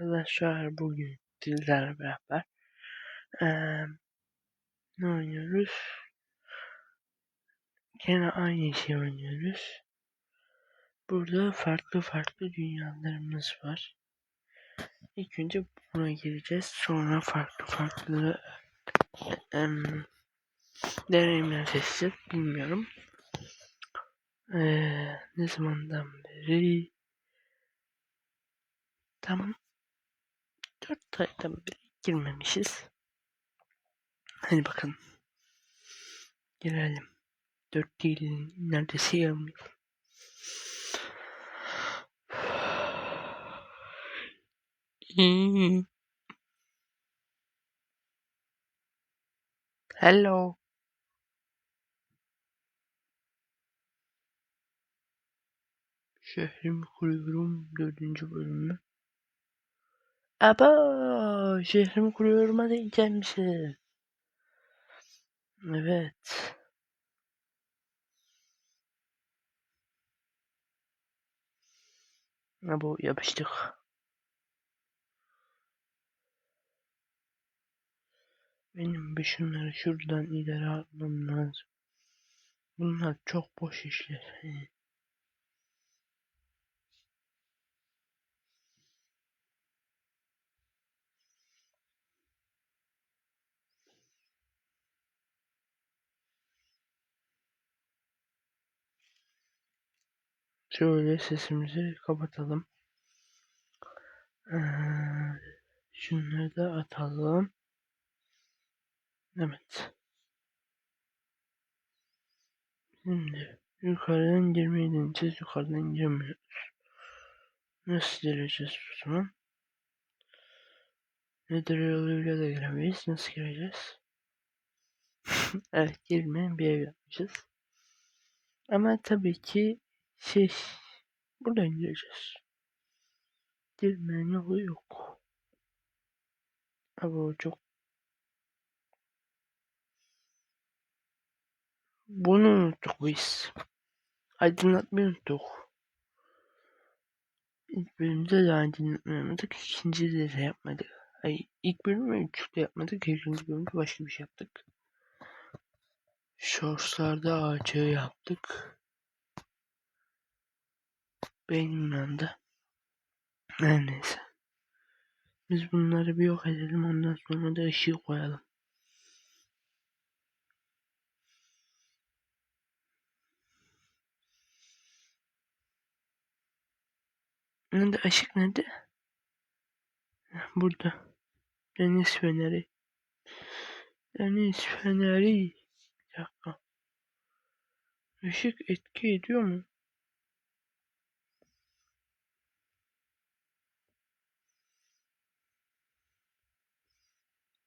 arkadaşlar bugün sizlerle beraber eee, ne oynuyoruz? Gene aynı şey oynuyoruz. Burada farklı farklı dünyalarımız var. İlk önce buna gireceğiz. Sonra farklı farklı em, deneyimler seçeceğiz. Bilmiyorum. Eee, ne zamandan beri tam 4 aydan beri girmemişiz. Hadi bakalım. Girelim. 4 değil neredeyse yarım. Hello. Şehrimi kuruyorum dördüncü bölümü. Aba şehrimi kuruyorum hadi gelmişsin. Evet. Abo yapıştık. Benim bir şuradan ileri atmam lazım. Bunlar çok boş işler. Şöyle sesimizi kapatalım. Ee, şunları da atalım. Evet. Şimdi yukarıdan girmeyi deneyeceğiz. Yukarıdan giremiyoruz. Nasıl gireceğiz o zaman? Nedir yoluyla da giremeyiz. Nasıl gireceğiz? evet girmeyen bir ev yapmışız. Ama tabii ki şey buradan gireceğiz. Girmeyen yolu yok. Ama o çok Bunu unuttuk biz. Aydınlatmayı unuttuk. İlk bölümde de aydınlatmayı unuttuk. İkincide de yapmadık. Ay, ilk bölümü üçte yapmadık. İkinci bölümde başka bir şey yaptık. Shorts'larda ağaçı yaptık. Benim yanında. Her neyse. Biz bunları bir yok edelim. Ondan sonra da ışığı koyalım. Nerede ışık nerede? Burada. Deniz feneri. Deniz feneri. Bir dakika. Işık etki ediyor mu?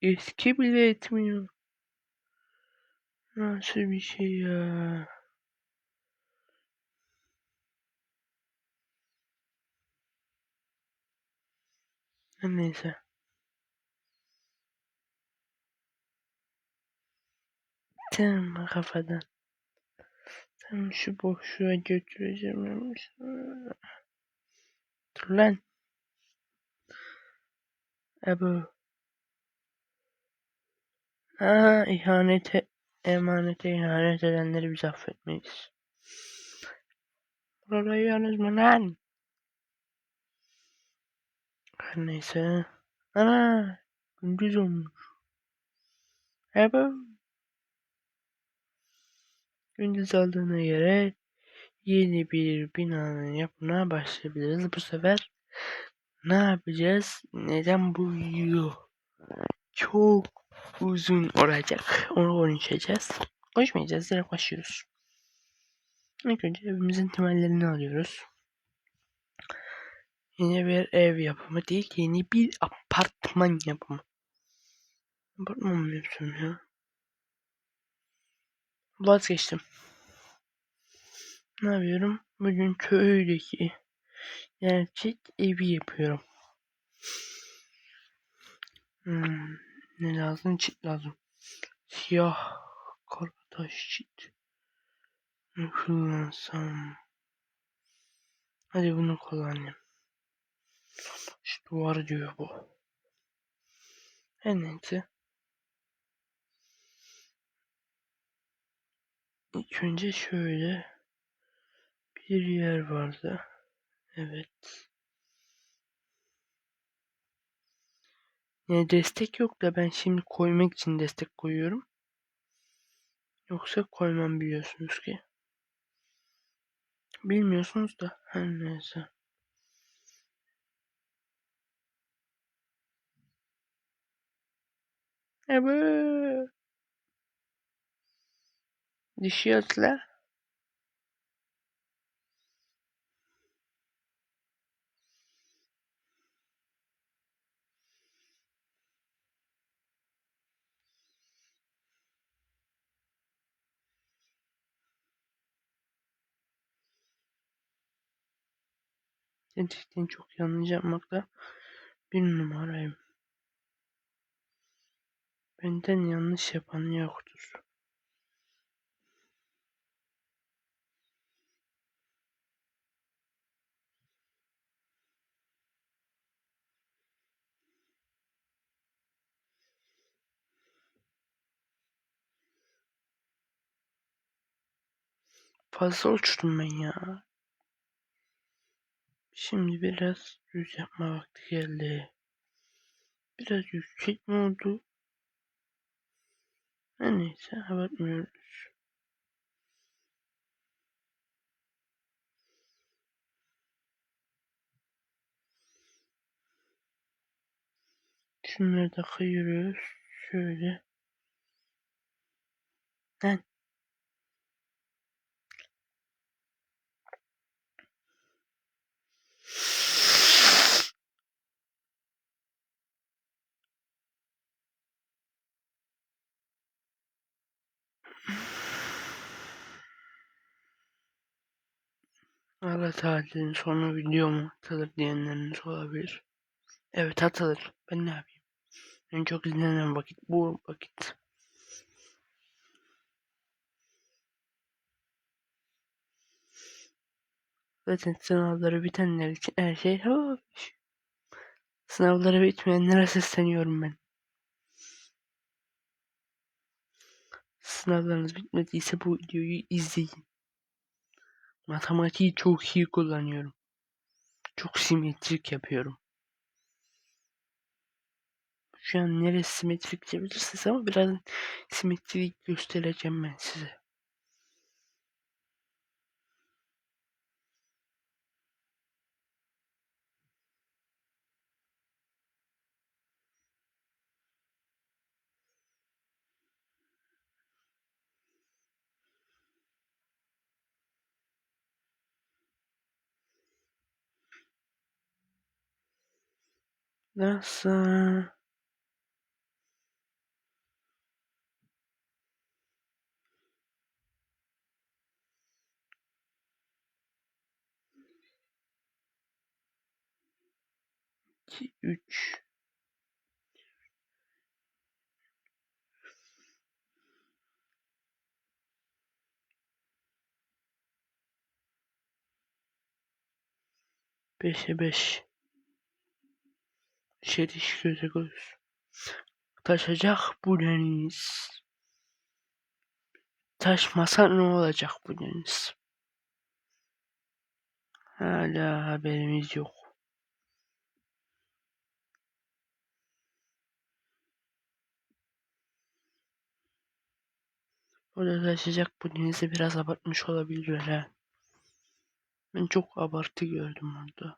Etki bile etmiyor. Nasıl bir şey ya? Neyse. Tamam kafadan. Tamam şu boşluğa götüreceğim. Dur lan. Ebu. Ha ihanete emanete ihanet edenleri biz affetmeyiz. Burayı yalnız mı lan? Her neyse. Ana gündüz olmuş. Ebu. Gündüz olduğuna göre yeni bir binanın yapımına başlayabiliriz. Bu sefer ne yapacağız? Neden bu video çok uzun olacak? Onu konuşacağız. Konuşmayacağız. Direkt başlıyoruz. İlk önce evimizin temellerini alıyoruz. Yeni bir ev yapımı değil, yeni bir apartman yapımı. Apartman mı yapsam ya? Vazgeçtim. Ne yapıyorum? Bugün köydeki gerçek evi yapıyorum. Hmm, ne lazım? Çit lazım. Siyah karataş çit. Ne kullansam? Hadi bunu kullanayım. Şu Duvar diyor bu. Her neyse. İlk önce şöyle bir yer vardı. Evet. Yani destek yok da ben şimdi koymak için destek koyuyorum. Yoksa koymam biliyorsunuz ki. Bilmiyorsunuz da her neyse. Evet. Düşüyorlar. Gerçekten çok yanlış yapmakta bir numarayım. Benden yanlış yapan yoktur. Fazla uçtum ben ya. Şimdi biraz düz yapma vakti geldi. Biraz yüksek mi oldu? Her neyse abartmıyoruz. Şunları da kayırıyoruz. Şöyle. Lan. Allah tatilin sonu video mu atılır diyenleriniz olabilir. Evet atılır. Ben ne yapayım? En çok izlenen vakit bu vakit. Zaten sınavları bitenler için her şey hoş. Sınavları bitmeyenlere sesleniyorum ben. Sınavlarınız bitmediyse bu videoyu izleyin. Matematiği çok iyi kullanıyorum. Çok simetrik yapıyorum. Şu an neresi simetrik diyebilirsiniz ama biraz simetrik göstereceğim ben size. Nasıl? İki, üç. Beşe beş. Şeriş göze göz. Taşacak bu deniz. Taşmasa ne olacak bu deniz? Hala haberimiz yok. Orada taşıyacak bu denizi biraz abartmış olabilirler ha. Ben çok abartı gördüm orada.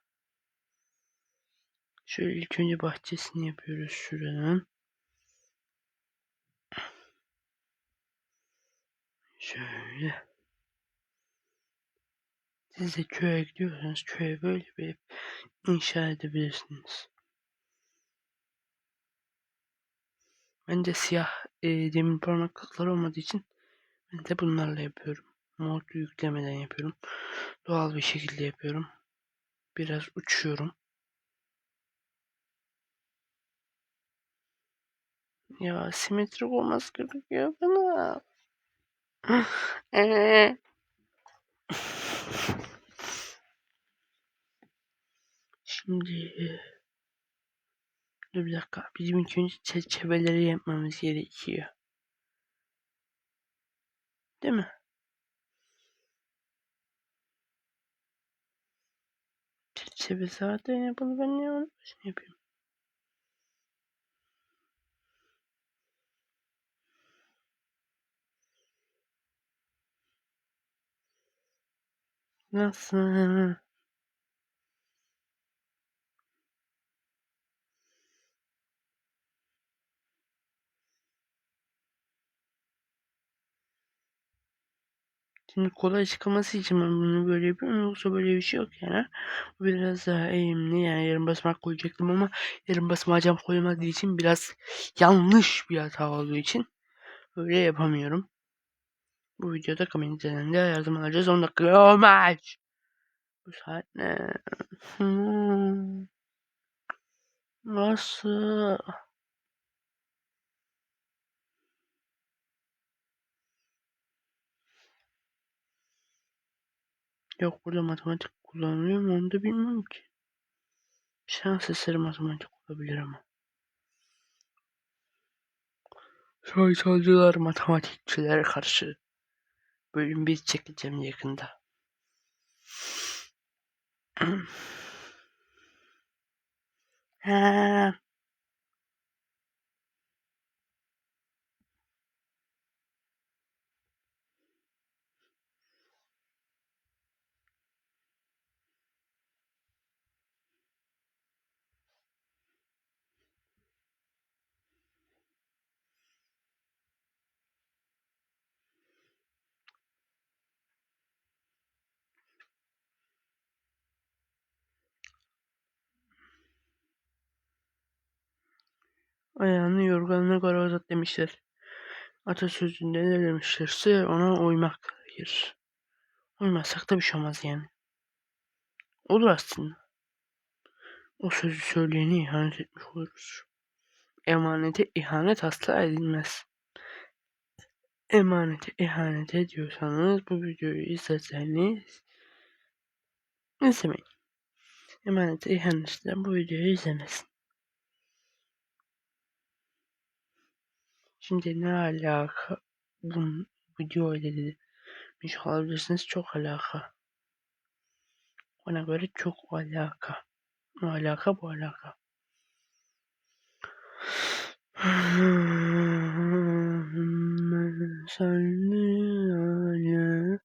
Şöyle ilk önce bahçesini yapıyoruz şuranın. Şöyle. Siz de köye gidiyorsanız köye böyle bir inşa edebilirsiniz. Ben de siyah e, demir parmaklıklar olmadığı için ben de bunlarla yapıyorum. Mod yüklemeden yapıyorum. Doğal bir şekilde yapıyorum. Biraz uçuyorum. Ya simetrik olması gerekiyor bana. Eee. Şimdi Dur bir dakika. Bizim ilk önce çerçeveleri yapmamız gerekiyor. Değil mi? Çerçeve zaten yapılır. Ben niye onu başına Nasıl? Şimdi kolay çıkması için ben bunu böyle yapıyorum. Yoksa böyle bir şey yok yani. Biraz daha eğimli yani yarım basmak koyacaktım ama yarım basmacam koymadığı için biraz yanlış bir hata olduğu için böyle yapamıyorum. Bu videoda kameradan de yardım alacağız. 10 dakika olmaz. Bu saat ne? Hmm. Nasıl? Yok burada matematik kullanılıyor mu onu da bilmiyorum ki. Şans eseri matematik olabilir ama. Sayısalcılar matematikçilere karşı bölüm bir çekeceğim yakında. ha. Ayağını yorganına göre uzat demişler. Atasözünde ne demişlerse ona uymak gerekir. Uymazsak da bir şey olmaz yani. Olur aslında. O sözü söyleyeni ihanet etmiş oluruz. Emanete ihanet asla edilmez. Emanete ihanet ediyorsanız bu videoyu izlerseniz izlemeyin. Emanete ihanet eden bu videoyu izlemesin. Şimdi ne alaka bu video ile demiş olabilirsiniz. Çok alaka. Ona göre çok alaka. O alaka bu alaka. Salli ala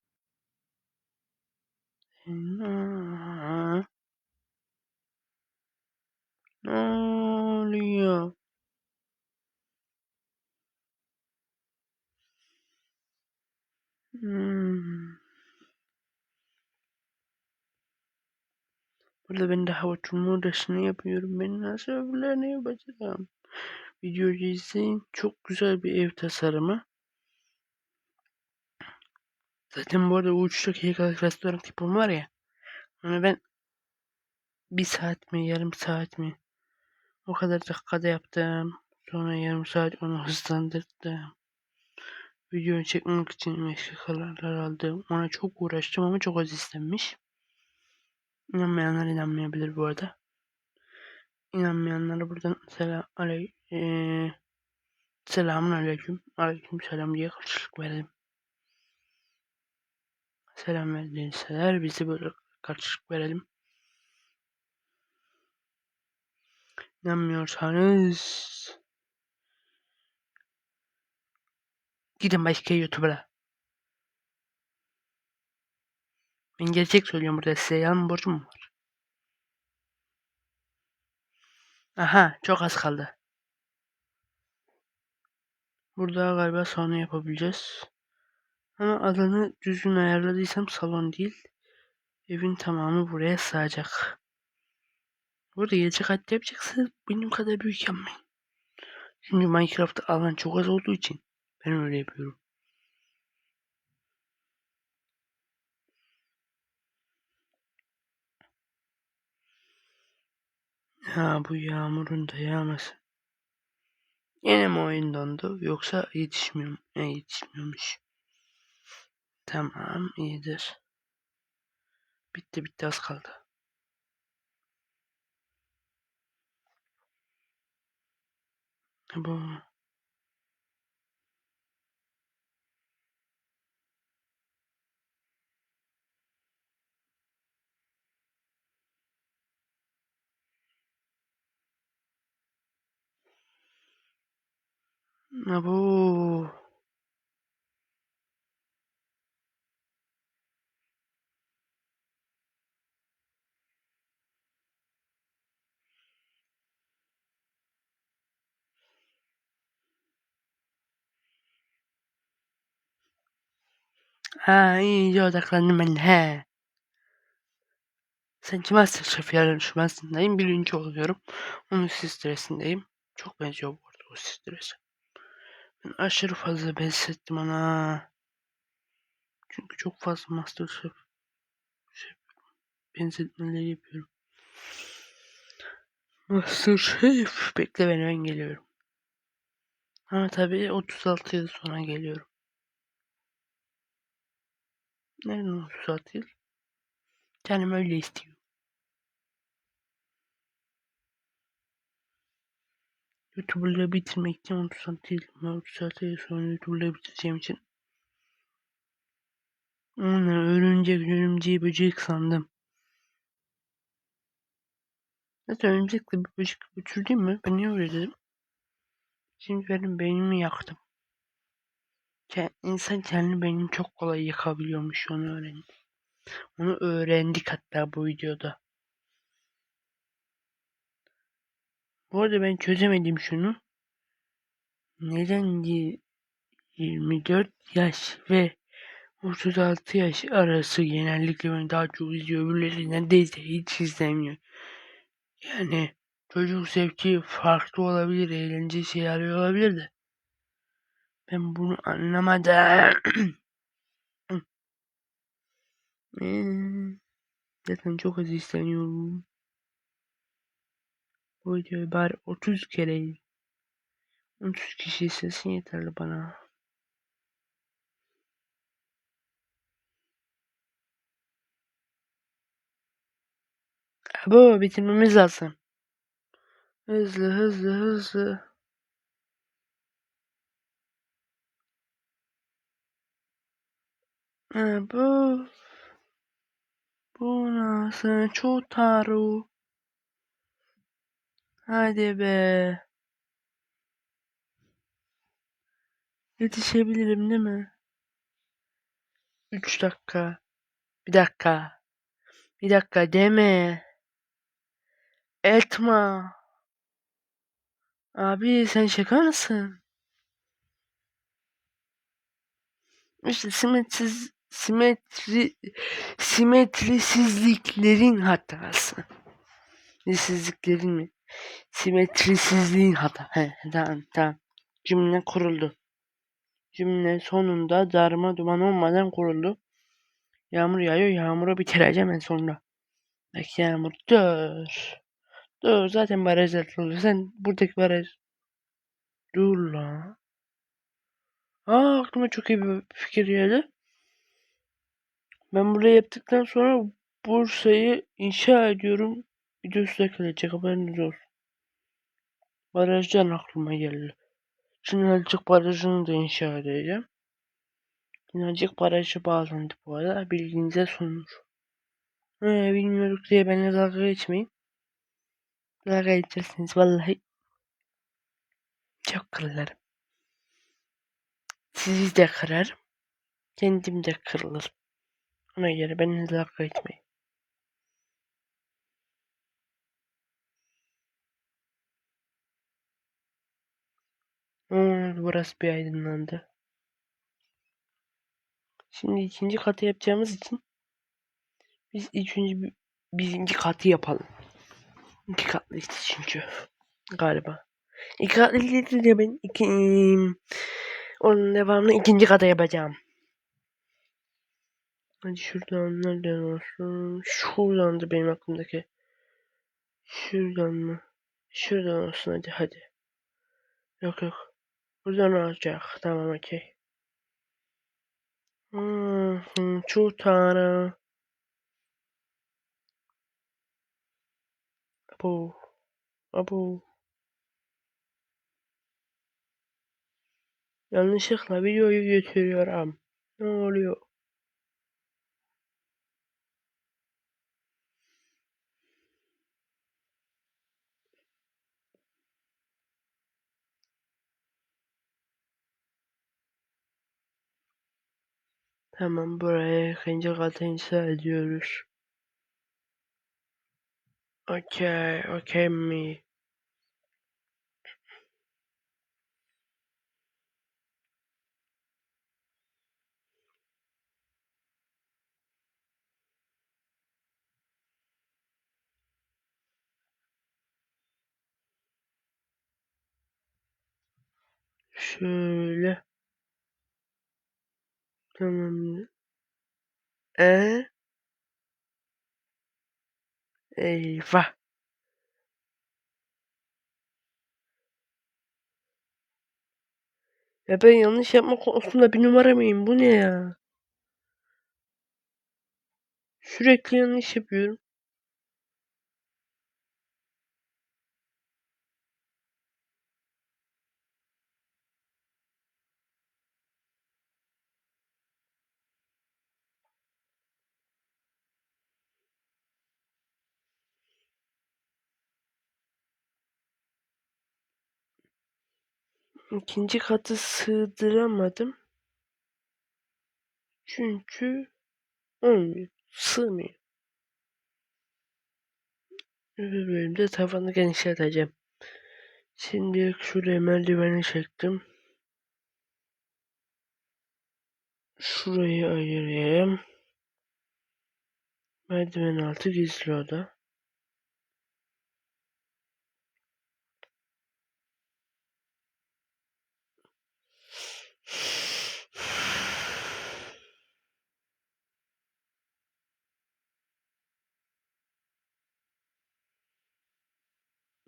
Ne oluyor? Hmm. Burada ben daha oturma odasını yapıyorum. Ben nasıl öbürlerini yapacağım? Videoyu izleyin. Çok güzel bir ev tasarımı. Zaten bu arada o 3 dakikalık restoran tipim var ya. Onu ben bir saat mi yarım saat mi o kadar dakikada yaptım. Sonra yarım saat onu hızlandırdım. Videoyu çekmek için meşgul kararlar aldım. Ona çok uğraştım ama çok az istenmiş. İnanmayanlar inanmayabilir bu arada. İnanmayanlara buradan selam aley ee, selamun aleyküm. Aleyküm selam diye karşılık verelim. Selam verdiyseler bizi böyle karşılık verelim. İnanmıyorsanız gidin başka YouTuber'a. Ben gerçek söylüyorum burada size yalan borcum var. Aha çok az kaldı. Burada galiba sauna yapabileceğiz. Ama alanı düzgün ayarladıysam salon değil. Evin tamamı buraya sığacak. Burada gece kat yapacaksınız benim kadar büyük yapmayın. Çünkü Minecraft'ta alan çok az olduğu için ben öyle yapıyorum. Ha bu yağmurun da yağması. Yine mi oyun dondu yoksa yetişmiyor mu? E, yetişmiyormuş. Tamam iyidir. Bitti bitti az kaldı. Bu. Abo. Ha iyice odaklandım ben he. Sanki Masterchef yarışmasındayım. Birinci oluyorum. Onun stresindeyim. Çok benziyor bu arada o strese. Ben aşırı fazla benzettim ona. Çünkü çok fazla Masterchef şey, benzetmeleri yapıyorum. Masterchef. Bekle beni ben geliyorum. Ama tabii 36 yıl sonra geliyorum. Nereden 36 yıl? Canım öyle istiyor. YouTuber'lığı bitirmekten 36 yıl, 36 yıl sonra YouTuber'lığı bitireceğim için onu örümcek, örümceği böcek sandım. Zaten örümcekle bir böcek uçurdum mu? Ben niye öyle dedim? Şimdi benim beynimi yaktım. İnsan kendi beynini çok kolay yakabiliyormuş onu öğrendim. Onu öğrendik hatta bu videoda. Bu arada ben çözemedim şunu. Neden diye 24 yaş ve 36 yaş arası genellikle beni daha çok izliyor. Öbürleri neredeyse hiç izlemiyor. Yani çocuk zevki farklı olabilir, eğlenceli şey arıyor olabilir de. Ben bunu anlamadım. Zaten çok az isteniyorum. Bu videoyu bari 30 kere 30 kişi istesin yeterli bana. Bu bitirmemiz lazım. Hızlı hızlı hızlı. Ha, bu bu nasıl çotaru? Hadi be. Yetişebilirim değil mi? 3 dakika. Bir dakika. Bir dakika deme. Etma. Abi sen şaka mısın? İşte simetriz, simetri, simetrisizliklerin hatası. Simetrisizliklerin mi? Simetrisizliğin hata. He, tamam tamam. Cümle kuruldu. Cümle sonunda darma duman olmadan kuruldu. Yağmur yağıyor. Yağmuru bitireceğim en sonra. Bak yağmur dur. Dur zaten baraj atıldı. Sen buradaki baraj. Dur la. Aa aklıma çok iyi bir fikir geldi. Ben burayı yaptıktan sonra Bursa'yı inşa ediyorum. Videosu da kalacak haberiniz olsun. Barajdan aklıma geldi. Çınarcık Barajı'nı da inşa edeceğim. Çınarcık Barajı bağlandı bu arada. Bilginize sunur. Ee, bilmiyorduk diye beni dalga geçmeyin. Dalga geçersiniz vallahi. Çok kırılırım. Sizi de kırarım. Kendim de kırılırım. Ona göre beni dalga geçmeyin. Burası bir aydınlandı. Şimdi ikinci katı yapacağımız için biz bir, birinci katı yapalım. İki katlı çünkü galiba. İki katlı de ben iki, onun devamını ikinci kata yapacağım. Hadi şuradan nereden olsun? Şuradan da benim aklımdaki. Şuradan mı? Şuradan olsun hadi hadi. Yok yok. Buradan olacak. Tamam okey. Hmm, hmm, çutara. Abo. Abo. Yanlışlıkla videoyu götürüyorum. Ne oluyor? Tamam buraya ikinci katı inşa ediyoruz. Okey, okey mi? Şöyle. Tamam. E? Eyvah. Ya ben yanlış yapma konusunda bir numara mıyım? Bu ne ya? Sürekli yanlış yapıyorum. İkinci katı sığdıramadım. Çünkü olmuyor. Sığmıyor. Öbür bölümde tavanı genişleteceğim. Şimdi şuraya merdiveni çektim. Şurayı ayırayım. Merdiven altı gizli oda.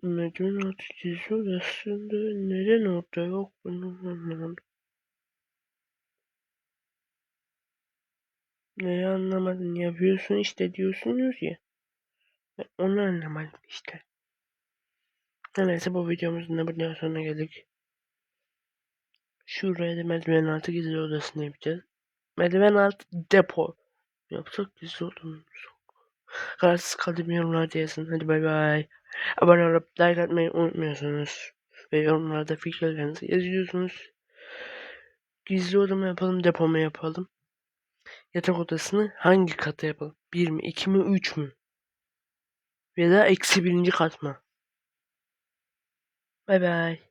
Merdiven altı gizli odasında neden orada yok bunu anlamadım. Neyi anlamadın yapıyorsun işte diyorsunuz ya. Onu anlamadım işte. Neyse bu videomuzun da burada sonuna geldik. Şuraya da merdiven altı gizli odasını yapacağız. Merdiven altı depo. Yapsak gizli odamız. Kararsız kaldım yorumlarda yazın. Hadi bay bay. Abone olup like atmayı unutmuyorsunuz. Ve yorumlarda fikirlerinizi yazıyorsunuz. Gizli odamı yapalım, depomu yapalım. Yatak odasını hangi kata yapalım? 1 mi, 2 mi, 3 mü? Ya da eksi birinci kat mı? Bay bay.